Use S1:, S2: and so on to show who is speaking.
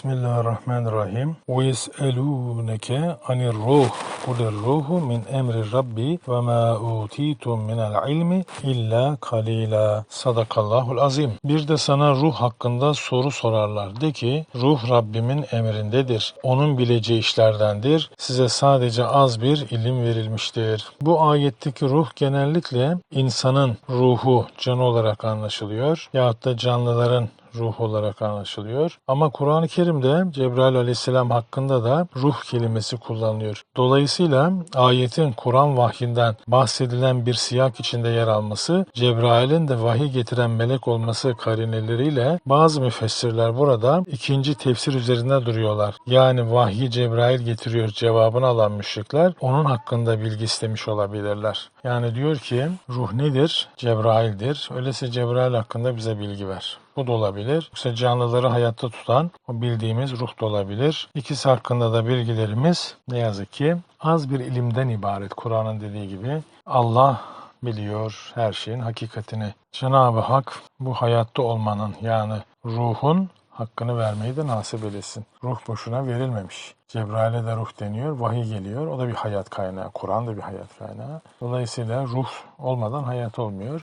S1: Bismillahirrahmanirrahim. Ve yes'elûneke anir ruh. Kulir ruhu min emri Rabbi ve ma utitum minel ilmi illa kalila. Sadakallahul azim. Bir de sana ruh hakkında soru sorarlar. De ki ruh Rabbimin emrindedir. Onun bileceği işlerdendir. Size sadece az bir ilim verilmiştir. Bu ayetteki ruh genellikle insanın ruhu, canı olarak anlaşılıyor. Yahut da canlıların ruh olarak anlaşılıyor. Ama Kur'an-ı Kerim'de Cebrail aleyhisselam hakkında da ruh kelimesi kullanılıyor. Dolayısıyla ayetin Kur'an vahyinden bahsedilen bir siyak içinde yer alması, Cebrail'in de vahiy getiren melek olması karineleriyle bazı müfessirler burada ikinci tefsir üzerinde duruyorlar. Yani vahyi Cebrail getiriyor cevabını alan müşrikler onun hakkında bilgi istemiş olabilirler. Yani diyor ki ruh nedir? Cebrail'dir. Öyleyse Cebrail hakkında bize bilgi ver. Bu da olabilir. Yoksa canlıları hayatta tutan o bildiğimiz ruh da olabilir. İkisi hakkında da bilgilerimiz ne yazık ki az bir ilimden ibaret. Kur'an'ın dediği gibi Allah biliyor her şeyin hakikatini. Cenab-ı Hak bu hayatta olmanın yani ruhun hakkını vermeyi de nasip eylesin. Ruh boşuna verilmemiş. Cebrail'e de ruh deniyor, vahiy geliyor. O da bir hayat kaynağı. Kur'an da bir hayat kaynağı. Dolayısıyla ruh olmadan hayat olmuyor.